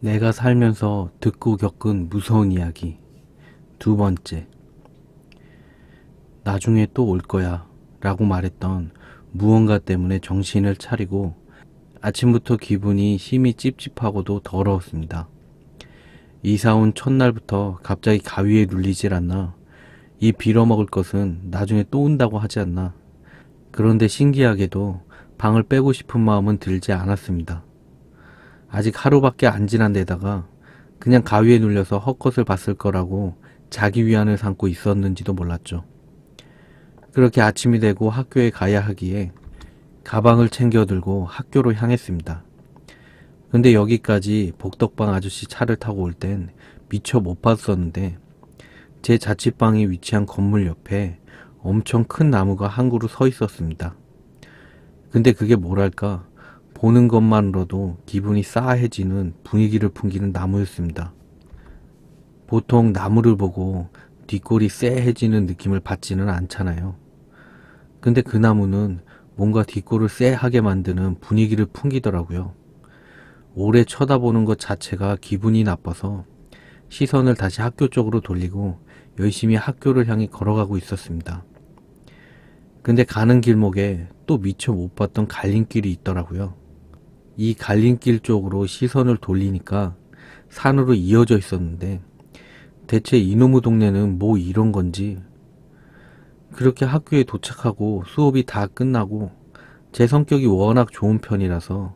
내가 살면서 듣고 겪은 무서운 이야기. 두 번째. 나중에 또 올 거야. 라고 말했던 무언가 때문에 정신을 차리고 아침부터 기분이 심히 찝찝하고도 더러웠습니다. 이사 온 첫날부터 갑자기 가위에 눌리질 않나. 이 빌어먹을 것은 나중에 또 온다고 하지 않나. 그런데 신기하게도 방을 빼고 싶은 마음은 들지 않았습니다. 아직 하루밖에 안 지난 데다가 그냥 가위에 눌려서 헛것을 봤을 거라고 자기 위안을 삼고 있었는지도 몰랐죠. 그렇게 아침이 되고 학교에 가야 하기에 가방을 챙겨 들고 학교로 향했습니다. 근데 여기까지 복덕방 아저씨 차를 타고 올 땐 미처 못 봤었는데 제 자취방이 위치한 건물 옆에 엄청 큰 나무가 한 그루 서 있었습니다. 근데 그게 뭐랄까 보는 것만으로도 기분이 싸해지는 분위기를 풍기는 나무였습니다. 보통 나무를 보고 뒷골이 쎄해지는 느낌을 받지는 않잖아요. 근데 그 나무는 뭔가 뒷골을 쎄하게 만드는 분위기를 풍기더라고요. 오래 쳐다보는 것 자체가 기분이 나빠서 시선을 다시 학교 쪽으로 돌리고 열심히 학교를 향해 걸어가고 있었습니다. 근데 가는 길목에 또 미처 못 봤던 갈림길이 있더라고요. 이 갈림길 쪽으로 시선을 돌리니까 산으로 이어져 있었는데 대체 이놈의 동네는 뭐 이런 건지 그렇게 학교에 도착하고 수업이 다 끝나고 제 성격이 워낙 좋은 편이라서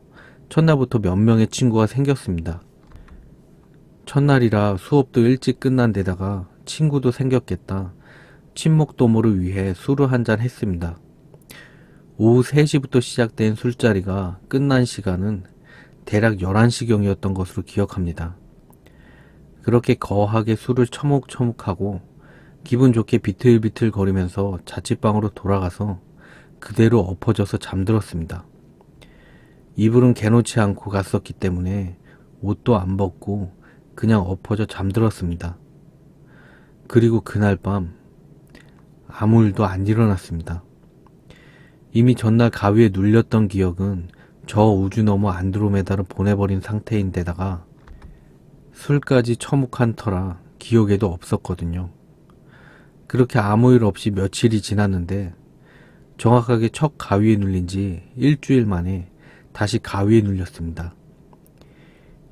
첫날부터 몇 명의 친구가 생겼습니다. 첫날이라 수업도 일찍 끝난 데다가 친구도 생겼겠다. 친목 도모를 위해 술을 한 잔 했습니다. 오후 3시부터 시작된 술자리가 끝난 시간은 대략 11시경이었던 것으로 기억합니다. 그렇게 거하게 술을 처묵처묵하고 기분 좋게 비틀비틀 거리면서 자취방으로 돌아가서 그대로 엎어져서 잠들었습니다. 이불은 개놓지 않고 갔었기 때문에 옷도 안 벗고 그냥 엎어져 잠들었습니다. 그리고 그날 밤 아무 일도 안 일어났습니다. 이미 전날 가위에 눌렸던 기억은 저 우주 너머 안드로메다를 보내버린 상태인데다가 술까지 처묵한 터라 기억에도 없었거든요. 그렇게 아무 일 없이 며칠이 지났는데 정확하게 첫 가위에 눌린 지 일주일 만에 다시 가위에 눌렸습니다.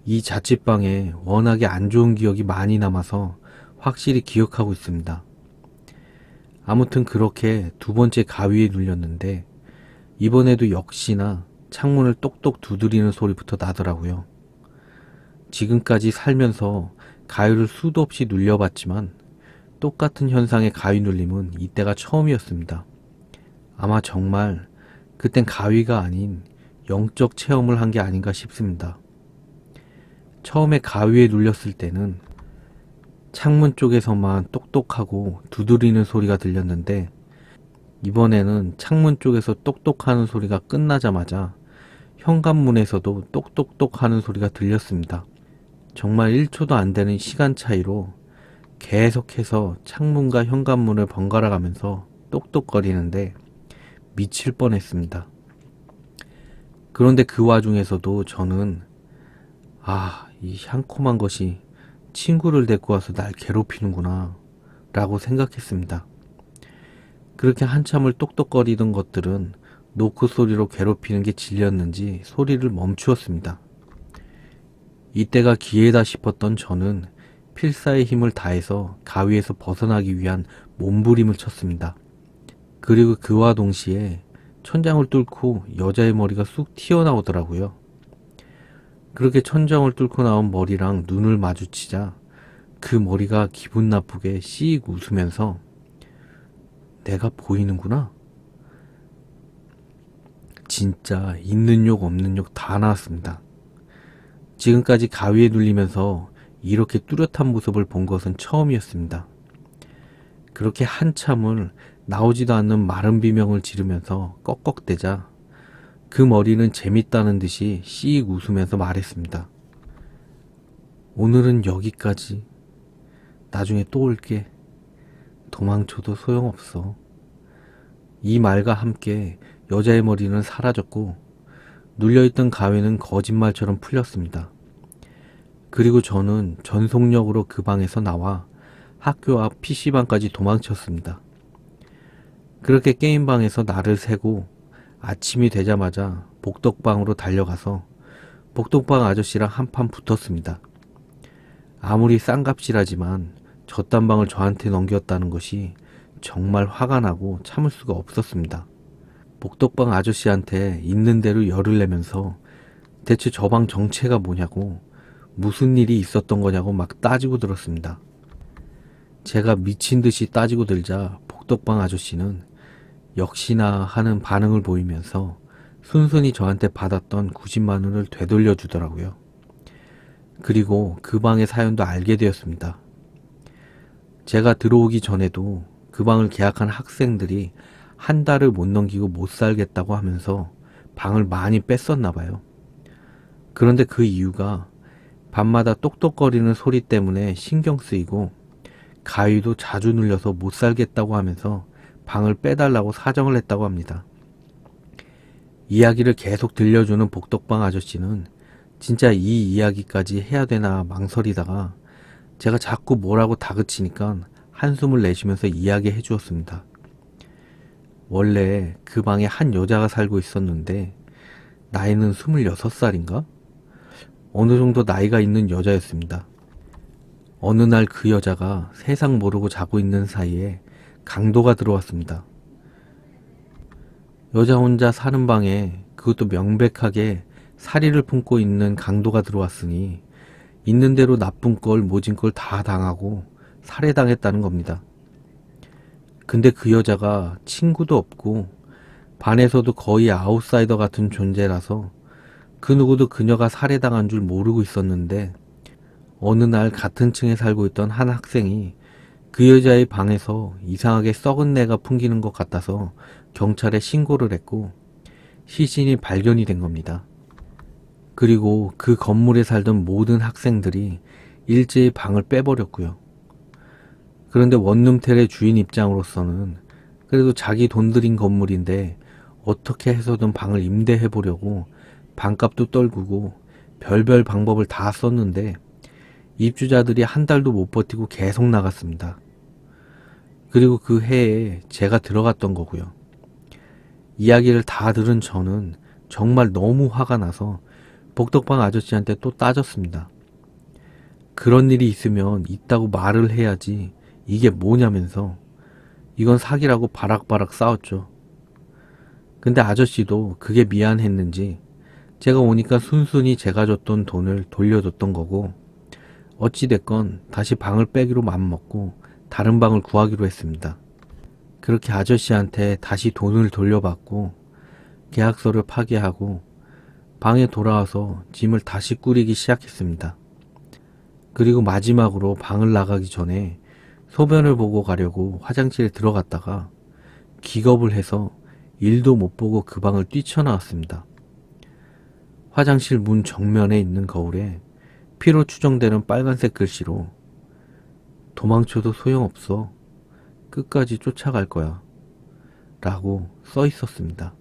이 자취방에 워낙에 안 좋은 기억이 많이 남아서 확실히 기억하고 있습니다. 아무튼 그렇게 두 번째 가위에 눌렸는데 이번에도 역시나 창문을 똑똑 두드리는 소리부터 나더라고요. 지금까지 살면서 가위를 수도 없이 눌려봤지만 똑같은 현상의 가위 눌림은 이때가 처음이었습니다. 아마 정말 그땐 가위가 아닌 영적 체험을 한 게 아닌가 싶습니다. 처음에 가위에 눌렸을 때는 창문 쪽에서만 똑똑하고 두드리는 소리가 들렸는데 이번에는 창문 쪽에서 똑똑하는 소리가 끝나자마자 현관문에서도 똑똑똑 하는 소리가 들렸습니다. 정말 1초도 안 되는 시간 차이로 계속해서 창문과 현관문을 번갈아 가면서 똑똑거리는데 미칠 뻔했습니다. 그런데 그 와중에서도 저는 아, 이 향콤한 것이 친구를 데리고 와서 날 괴롭히는구나 라고 생각했습니다. 그렇게 한참을 똑똑거리던 것들은 노크 소리로 괴롭히는 게 질렸는지 소리를 멈추었습니다. 이때가 기회다 싶었던 저는 필사의 힘을 다해서 가위에서 벗어나기 위한 몸부림을 쳤습니다. 그리고 그와 동시에 천장을 뚫고 여자의 머리가 쑥 튀어나오더라고요. 그렇게 천장을 뚫고 나온 머리랑 눈을 마주치자 그 머리가 기분 나쁘게 씩 웃으면서 내가 보이는구나. 진짜 있는 욕 없는 욕 다 나왔습니다. 지금까지 가위에 눌리면서 이렇게 뚜렷한 모습을 본 것은 처음이었습니다. 그렇게 한참을 나오지도 않는 마른 비명을 지르면서 꺽꺽대자 그 머리는 재밌다는 듯이 씩 웃으면서 말했습니다. 오늘은 여기까지. 나중에 또 올게. 도망쳐도 소용없어. 이 말과 함께 여자의 머리는 사라졌고 눌려있던 가위는 거짓말처럼 풀렸습니다. 그리고 저는 전속력으로 그 방에서 나와 학교 앞 PC방까지 도망쳤습니다. 그렇게 게임방에서 날을 새고 아침이 되자마자 복덕방으로 달려가서 복덕방 아저씨랑 한판 붙었습니다. 아무리 싼값이라지만 저딴 방을 저한테 넘겼다는 것이 정말 화가 나고 참을 수가 없었습니다. 복덕방 아저씨한테 있는 대로 열을 내면서 대체 저 방 정체가 뭐냐고 무슨 일이 있었던 거냐고 막 따지고 들었습니다. 제가 미친 듯이 따지고 들자 복덕방 아저씨는 역시나 하는 반응을 보이면서 순순히 저한테 받았던 90만 원을 되돌려 주더라고요. 그리고 그 방의 사연도 알게 되었습니다. 제가 들어오기 전에도 그 방을 계약한 학생들이 한 달을 못 넘기고 못 살겠다고 하면서 방을 많이 뺐었나 봐요. 그런데 그 이유가 밤마다 똑똑거리는 소리 때문에 신경 쓰이고 가위도 자주 눌려서 못 살겠다고 하면서 방을 빼달라고 사정을 했다고 합니다. 이야기를 계속 들려주는 복덕방 아저씨는 진짜 이 이야기까지 해야 되나 망설이다가 제가 자꾸 뭐라고 다그치니까 한숨을 내쉬면서 이야기해 주었습니다. 원래 그 방에 한 여자가 살고 있었는데 나이는 26살인가? 어느 정도 나이가 있는 여자였습니다. 어느 날 그 여자가 세상 모르고 자고 있는 사이에 강도가 들어왔습니다. 여자 혼자 사는 방에 그것도 명백하게 사리를 품고 있는 강도가 들어왔으니 있는 대로 나쁜 걸 모진 걸 다 당하고 살해당했다는 겁니다. 근데 그 여자가 친구도 없고 반에서도 거의 아웃사이더 같은 존재라서 그 누구도 그녀가 살해당한 줄 모르고 있었는데 어느 날 같은 층에 살고 있던 한 학생이 그 여자의 방에서 이상하게 썩은 내가 풍기는 것 같아서 경찰에 신고를 했고 시신이 발견이 된 겁니다. 그리고 그 건물에 살던 모든 학생들이 일제히 방을 빼버렸고요. 그런데 원룸텔의 주인 입장으로서는 그래도 자기 돈 들인 건물인데 어떻게 해서든 방을 임대해 보려고 방값도 떨구고 별별 방법을 다 썼는데 입주자들이 한 달도 못 버티고 계속 나갔습니다. 그리고 그 해에 제가 들어갔던 거고요. 이야기를 다 들은 저는 정말 너무 화가 나서 복덕방 아저씨한테 또 따졌습니다. 그런 일이 있으면 있다고 말을 해야지 이게 뭐냐면서 이건 사기라고 바락바락 싸웠죠. 근데 아저씨도 그게 미안했는지 제가 오니까 순순히 제가 줬던 돈을 돌려줬던 거고 어찌됐건 다시 방을 빼기로 맘먹고 다른 방을 구하기로 했습니다. 그렇게 아저씨한테 다시 돈을 돌려받고 계약서를 파기하고 방에 돌아와서 짐을 다시 꾸리기 시작했습니다. 그리고 마지막으로 방을 나가기 전에 소변을 보고 가려고 화장실에 들어갔다가 기겁을 해서 일도 못 보고 그 방을 뛰쳐나왔습니다. 화장실 문 정면에 있는 거울에 피로 추정되는 빨간색 글씨로 도망쳐도 소용없어. 끝까지 쫓아갈 거야. 라고 써 있었습니다.